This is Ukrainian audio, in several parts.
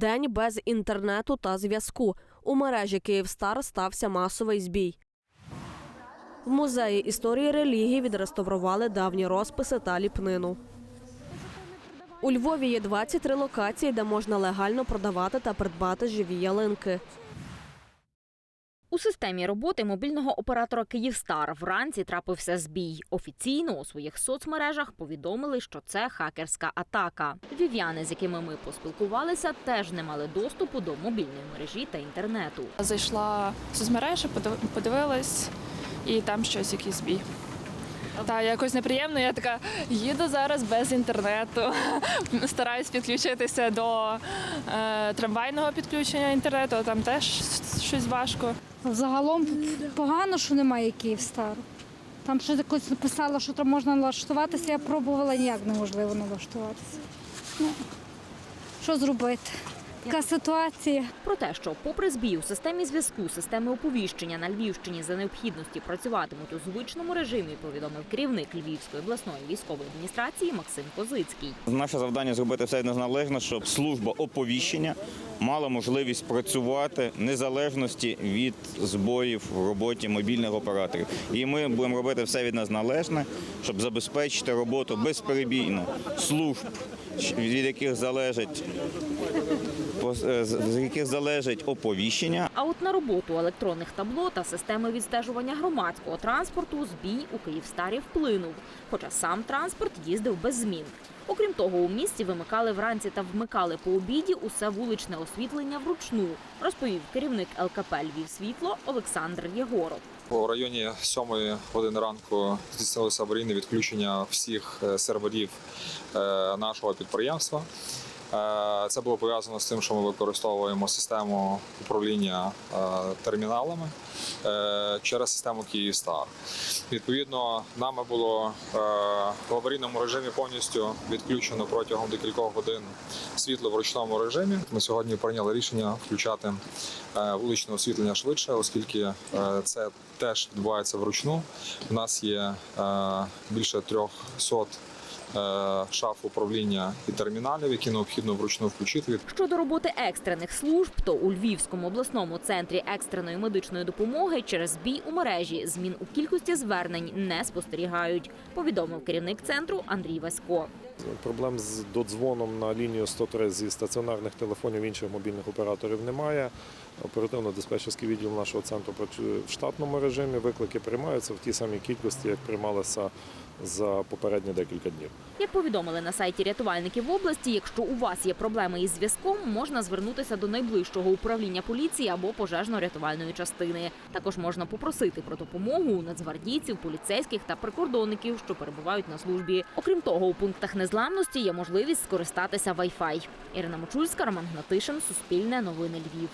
День без інтернету та зв'язку. У мережі Київстар стався масовий збій. В музеї історії релігії відреставрували давні розписи та ліпнину. У Львові є 23 локації, де можна легально продавати та придбати живі ялинки. У системі роботи мобільного оператора Київстар вранці трапився збій. Офіційно у своїх соцмережах повідомили, що це хакерська атака. Вів'яни, з якими ми поспілкувалися, теж не мали доступу до мобільної мережі та інтернету. Зайшла в соцмережі, подивилась, і там щось якийсь збій. Та якось неприємно. Я така їду зараз без інтернету. Стараюсь підключитися до е, трамвайного підключення інтернету, там теж щось важко. Загалом погано, що немає Київстару. Там щось якось написало, що там можна налаштуватися. Я пробувала ніяк неможливо налаштуватися. Ну, що зробити? Така ситуація. Про те, що попри збій у системі зв'язку, системи оповіщення на Львівщині за необхідності працюватимуть у звичному режимі, повідомив керівник Львівської обласної військової адміністрації Максим Козицький. Наше завдання зробити все належно, щоб служба оповіщення мала можливість працювати в незалежності від збоїв в роботі мобільних операторів. І ми будемо робити все від нас належне, щоб забезпечити роботу безперебійно служб, від яких залежить з з яких залежить оповіщення, А от на роботу електронних табло та системи відстежування громадського транспорту збій у Київстарі вплинув, хоча сам транспорт їздив без змін. Окрім того, у місті вимикали вранці та вмикали по обіді усе вуличне освітлення вручну, розповів керівник ЛКП Львів Світло Олександр Єгоров. У районі 7 години ранку здійснилося аварійне відключення всіх е, серверів е, нашого підприємства. Е, Це було пов'язано з тим, що ми використовуємо систему управління е, терміналами е, через систему Київстар. Відповідно, нами було в аварійному режимі повністю відключено протягом декількох годин світло в ручному режимі. Ми сьогодні прийняли рішення включати вуличне освітлення швидше, оскільки це теж відбувається вручну. У нас є більше 300 е, шаф управління і терміналів, які необхідно вручну включити. Щодо роботи екстрених служб, то у Львівському обласному центрі екстреної медичної допомоги через збій у мережі змін у кількості звернень не спостерігають, повідомив керівник центру Андрій Васько. Проблем з додзвоном на лінію 103 зі стаціонарних телефонів інших мобільних операторів немає. Оперативно-диспетчерський відділ нашого центру працює в штатному режимі. Виклики приймаються в тій самій кількості, як приймалися за попередні декілька днів. Як повідомили на сайті рятувальників області, якщо у вас є проблеми із зв'язком, можна звернутися до найближчого управління поліції або пожежно-рятувальної частини. Також можна попросити про допомогу у нацгвардійців, поліцейських та прикордонників, що перебувають на службі. Окрім того, у пунктах незламності є можливість скористатися Wi-Fi. Ірина Мочульська, Роман Гнатишин, Суспільне новини Львів.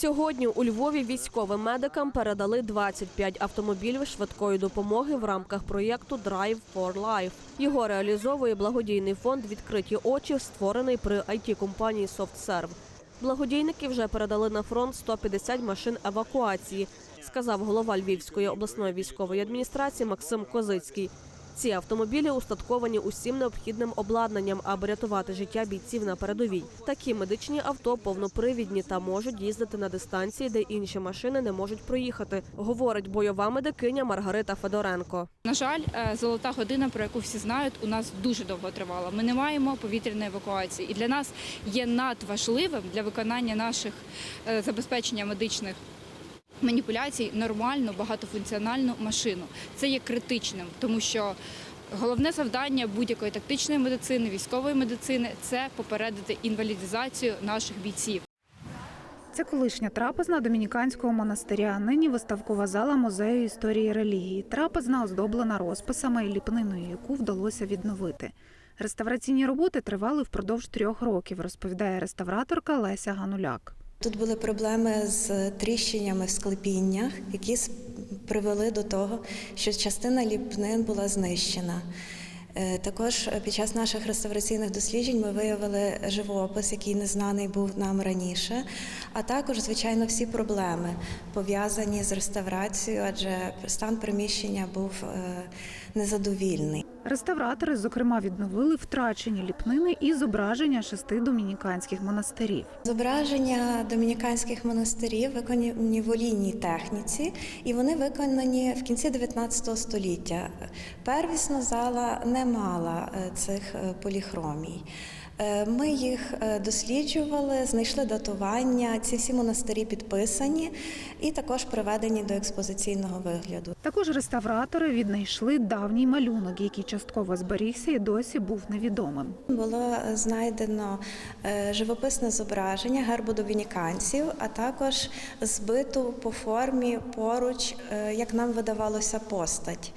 Сьогодні у Львові військовим медикам передали 25 автомобілів швидкої допомоги в рамках проєкту Drive for Life. Його реалізовує благодійний фонд Відкриті очі, створений при it компанії SoftServe. Благодійники вже передали на фронт 150 машин евакуації, сказав голова Львівської обласної військової адміністрації Максим Козицький. Ці автомобілі устатковані усім необхідним обладнанням, аби рятувати життя бійців на передовій. Такі медичні авто повнопривідні та можуть їздити на дистанції, де інші машини не можуть проїхати, говорить бойова медикиня Маргарита Федоренко. На жаль, е, золота година, про яку всі знають, у нас дуже довго тривала. Ми не маємо повітряної евакуації, і для нас є надважливим для виконання наших е, забезпечення медичних. Маніпуляцій нормальну багатофункціональну машину це є критичним, тому що головне завдання будь-якої тактичної медицини, військової медицини це попередити інвалідизацію наших бійців. Це колишня трапезна домініканського монастиря. Нині виставкова зала музею історії релігії. Трапезна оздоблена розписами і ліпниною, яку вдалося відновити. Реставраційні роботи тривали впродовж трьох років, розповідає реставраторка Леся Гануляк. Тут були проблеми з тріщиннями в склепіннях, які привели до того, що частина ліпнин була знищена. Е, Також під час наших реставраційних досліджень ми виявили живопис, який незнаний був нам раніше, а також, звичайно, всі проблеми пов'язані з реставрацією, адже стан приміщення був е, незадовільний. Реставратори, зокрема, відновили втрачені ліпнини і зображення шести домініканських монастирів. Зображення домініканських монастирів виконані в олійній техніці, і вони виконані в кінці 19 століття. Первісно зала не мала е, цих е, поліхромій. Е, Ми їх е, досліджували, знайшли датування. Ці всі монастирі підписані і також приведені до експозиційного вигляду. Також реставратори віднайшли давній малюнок, який частково зберігся і досі був невідомим. Було знайдено е, живописне зображення гербу домініканців, а також збиту по формі поруч, як нам видавалося, постать.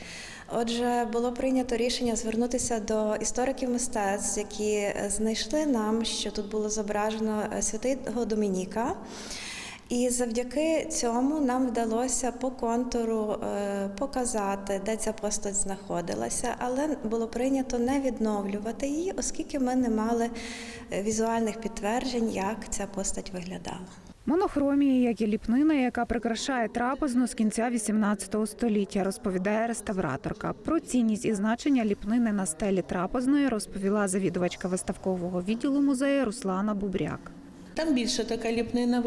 Отже, було прийнято рішення звернутися до істориків мистецтв, які е, знайшли нам, що тут було зображено е, святого Домініка. І завдяки цьому нам вдалося по контуру е, показати, де ця постать знаходилася, але було прийнято не відновлювати її, оскільки ми не мали візуальних підтверджень, як ця постать виглядала. Монохромія, як і ліпнина, яка прикрашає трапезну з кінця 18 століття, розповідає реставраторка. Про цінність і значення ліпнини на стелі трапезної розповіла завідувачка виставкового відділу музею Руслана Бубряк. Там більше така ліпнина,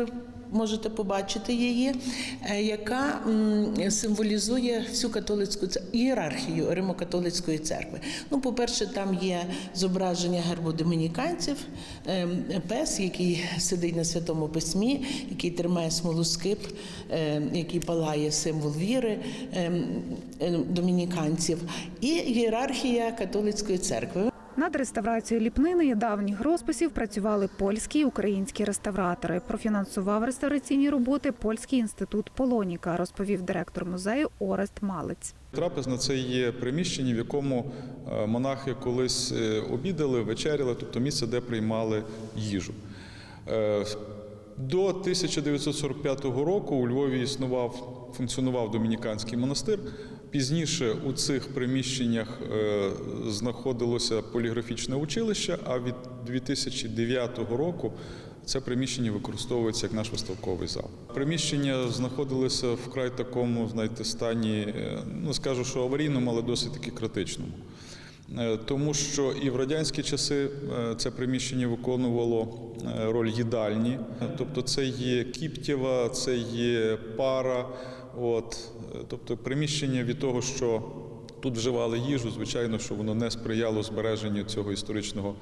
можете побачити її, е, яка символізує всю католицьку ієрархію Римо-католицької церкви. Ну, по-перше, там є зображення гербу домініканців, ем, пес, який сидить на святому письмі, який тримає смолоскип, ем, який палає символ віри ем, домініканців, і ієрархія католицької церкви. Над реставрацією ліпнини і давніх розписів працювали польські і українські реставратори. Профінансував реставраційні роботи Польський інститут Полоніка, розповів директор музею Орест Малець. Трапезна це є приміщення, в якому е, монахи колись е, обідали, вечеряли, тобто місце, де приймали їжу. Е, До 1945 року у Львові існував, функціонував домініканський монастир. Пізніше у цих приміщеннях е, знаходилося поліграфічне училище, а від 2009 року це приміщення використовується як наш виставковий зал. Приміщення знаходилися в край такому, знаєте, стані, е, ну скажу, що аварійному, але досить таки критичному. Е, Тому що і в радянські часи це приміщення виконувало роль їдальні, тобто це є кіптєва, це є пара. От, тобто приміщення від того, що тут вживали їжу, звичайно, що воно не сприяло збереженню цього історичного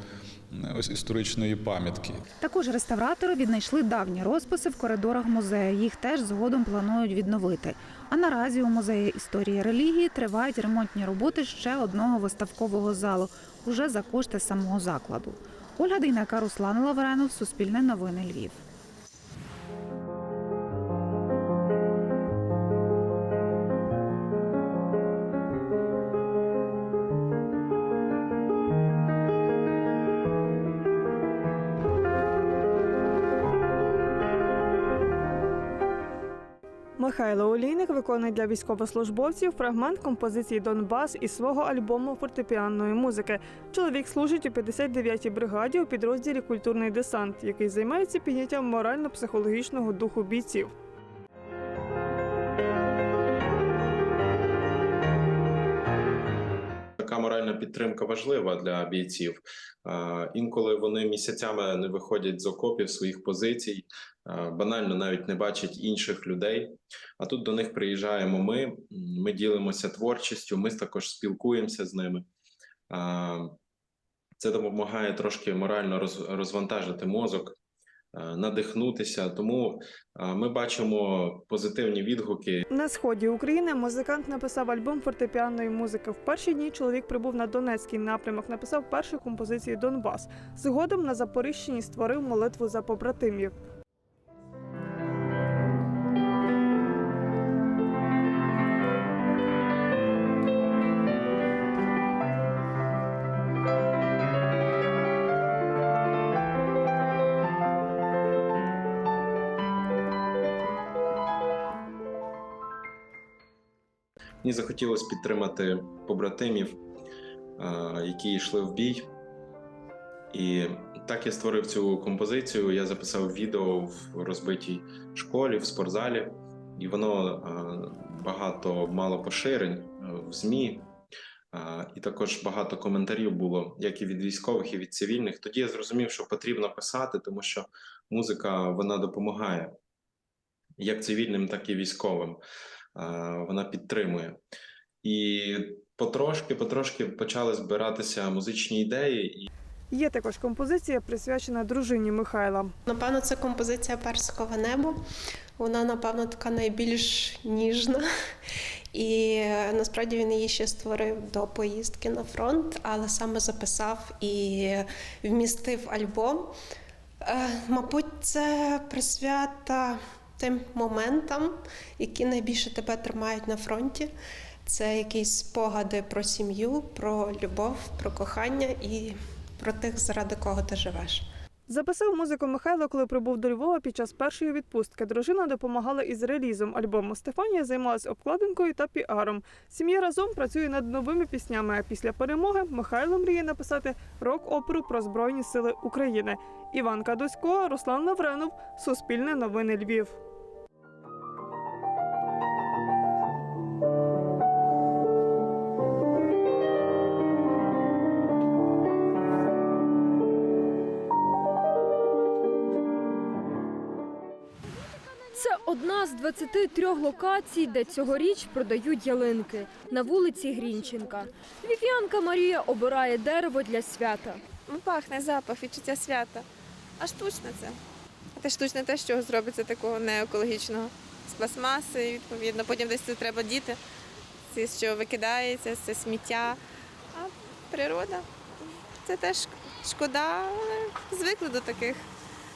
е, ось історичної пам'ятки. Також реставратори віднайшли давні розписи в коридорах музею. Їх теж згодом планують відновити. А наразі у музеї історії релігії тривають ремонтні роботи ще одного виставкового залу уже за кошти самого закладу. Ольга Дейнека, Руслан Лавренов, Суспільне новини Львів. Михайло Олійник виконує для військовослужбовців фрагмент композиції Донбас із свого альбому фортепіанної музики. Чоловік служить у 59-й бригаді у підрозділі Культурний десант, який займається підняттям морально-психологічного духу бійців. Така моральна підтримка важлива для бійців. Інколи вони місяцями не виходять з окопів своїх позицій, банально навіть не бачать інших людей. А тут до них приїжджаємо ми. Ми ділимося творчістю, ми також спілкуємося з ними. Це допомагає трошки морально роз- розвантажити мозок, надихнутися. Тому е, ми бачимо позитивні відгуки На сході України музикант написав альбом фортепіаної музики. В перші дні чоловік прибув на Донецький напрямок, написав перші композиції Донбас. Згодом на Запоріжчині створив молитву за побратимів. Мені захотілося підтримати побратимів, які йшли в бій. І так я створив цю композицію. Я записав відео в розбитій школі, в спортзалі, і воно багато мало поширень в ЗМІ. І також багато коментарів було як і від військових, і від цивільних. Тоді я зрозумів, що потрібно писати, тому що музика вона допомагає як цивільним, так і військовим. Е, Вона підтримує. І потрошки, потрошки почали збиратися музичні ідеї. І Є також композиція, присвячена дружині Михайла. Напевно, це композиція персикове небо. Вона, напевно, така найбільш ніжна. І насправді він її ще створив до поїздки на фронт, але саме записав і вмістив альбом. Е, Мабуть, це присвята тим моментам, які найбільше тебе тримають на фронті. Це якісь спогади про сім'ю, про любов, про кохання і про тих, заради кого ти живеш. Записав музику Михайло, коли прибув до Львова під час першої відпустки. Дружина допомагала із релізом альбому. Стефанія займалась обкладинкою та піаром. Сім'я разом працює над новими піснями. А після перемоги Михайло мріє написати рок-оперу про збройні сили України. Іван Кадусько, Руслан Лавренов, Суспільне новини Львів. Одна з 23 локацій, де цьогоріч продають ялинки на вулиці Грінченка. Львів'янка Марія обирає дерево для свята. Ну, пахне запах, відчуття свята. А штучне це. Те штучне те, чого зробиться такого неекологічного. З пластмаси, відповідно. Потім десь це треба діти. Це що викидається, це сміття. А природа це теж шкода, але звикли до таких,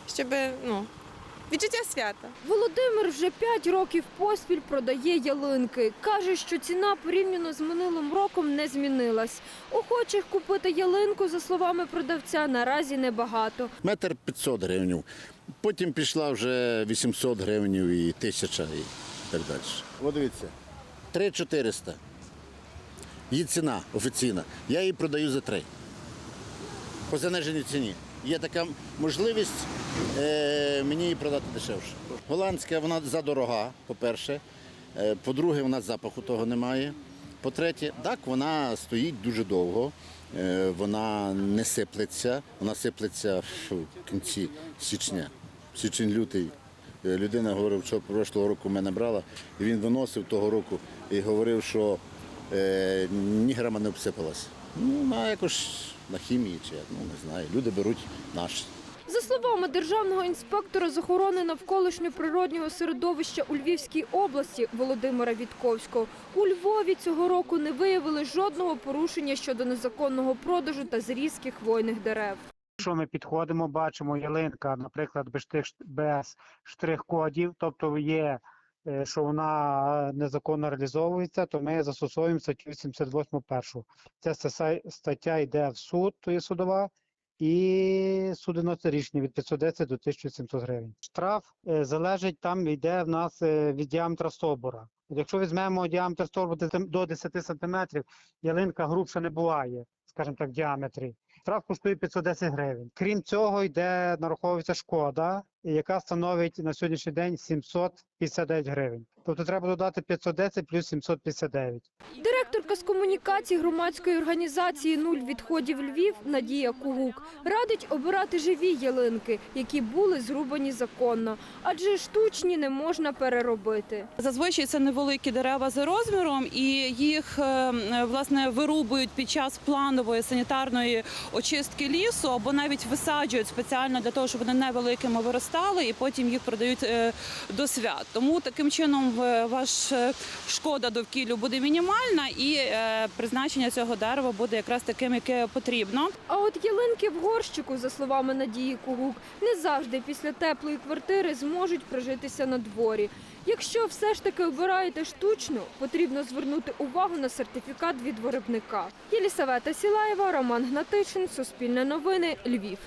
щоб ну, відчуття свята. Володимир вже 5 років поспіль продає ялинки. Каже, що ціна порівняно з минулим роком не змінилась. Охочих купити ялинку, за словами продавця, наразі небагато. Метр 500 гривень. Потім пішла вже 800 гривень і 1000 і так далі. От дивіться, 3400. Її ціна офіційна. Я її продаю за 3. По заниженій ціні. Є така можливість е, мені її продати дешевше. Голландська вона задорога, по-перше. Е, По-друге, вона запаху того немає. По-третє, так, вона стоїть дуже довго, е, вона не сиплеться, вона сиплеться в кінці січня, січень-лютий. Людина говорив, що прошлого року мене брала, і він виносив того року і говорив, що ні грама не обсипалась. Ну, на якось на хімії чи ну не знаю. Люди беруть наш. За словами державного інспектора з охорони навколишньо-природнього середовища у Львівській області Володимира Вітковського, у Львові цього року не виявили жодного порушення щодо незаконного продажу та зрізки хвойних дерев. Якщо ми підходимо, бачимо ялинка, наприклад, без штрих-кодів, тобто є, що вона незаконно реалізовується, то ми застосовуємо статтю 78 першу. Ця ста- стаття йде в суд, то є судова, і суд виносить рішення від 510 до 1700 гривень. Штраф е, залежить там, йде в нас е, від діаметра стовбура. Якщо візьмемо діаметр стовбура до 10 сантиметрів, ялинка грубша не буває, скажімо так, в діаметрі. Штраф коштує 510 гривень. Крім цього, йде нараховується шкода, яка становить на сьогоднішній день 759 гривень. Тобто треба додати 510 плюс 759. Директорка з комунікації громадської організації Нуль відходів Львів Надія Кугук радить обирати живі ялинки, які були зрубані законно, адже штучні не можна переробити. Зазвичай це невеликі дерева за розміром, і їх е, власне вирубують під час планової санітарної очистки лісу, або навіть висаджують спеціально для того, щоб вони невеликими виростали, і потім їх продають е, до свят. Тому таким чином е, ваш е, шкода довкіллю буде мінімальна, і призначення цього дерева буде якраз таким, яке потрібно. А от ялинки в горщику, за словами Надії Кугук, не завжди після теплої квартири зможуть прижитися на дворі. Якщо все ж таки обираєте штучну, потрібно звернути увагу на сертифікат від виробника. Єлісавета Сілаєва, Роман Гнатичин, Суспільне новини, Львів.